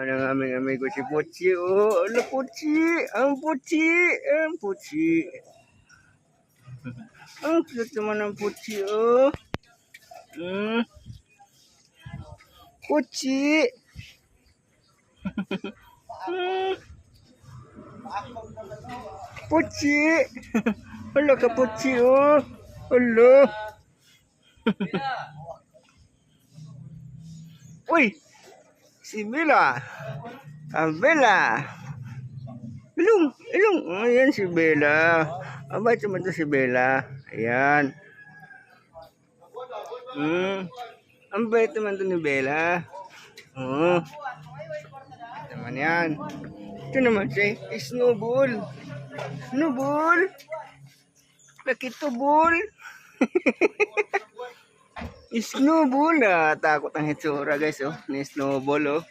Ang aming amigo si Puchi, oh. Ano, Puchi? Ang Puchi. Ang Puchi. Ang cute naman ng Puchi, oh. Puchi. hmm. Puchi. Hala ka, Puchi, oh. Hala. Uy! Si Bella. Ang Bella. Ilong, ilong. Ayan si Bella. Abay to si Bella. Ayan. Hmm. Ang bait naman to ni Bella. Oo. Oh. Naman yan. Ito naman si Snowball. Snowball. Nakito ball. Snowball na takot ang hitsura guys oh. Ni Snowball oh.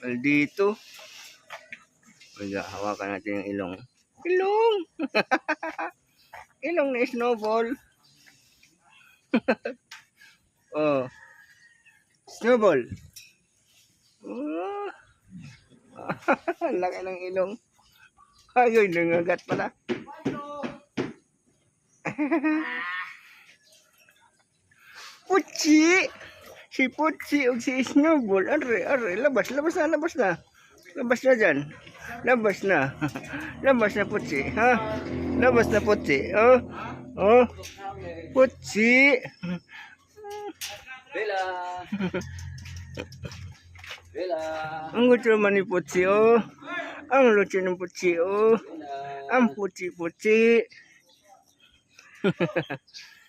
Maldito. Wala, hawakan natin yung ilong. Ilong! ilong ni Snowball. oh. Snowball. Oh. Laki ng ilong. Ayun, nangagat pala. Puchi! Si Puchi o si Snowball. Are, are, labas, labas na, labas na. Labas na dyan. Labas na. labas na Puchi, ha? Labas na Puchi, oh. Oh. Puchi. Bella! Bella! Ang gusto naman ni Puchi, oh. Ang luto ng Puchi, oh. Ang puchi-puchi.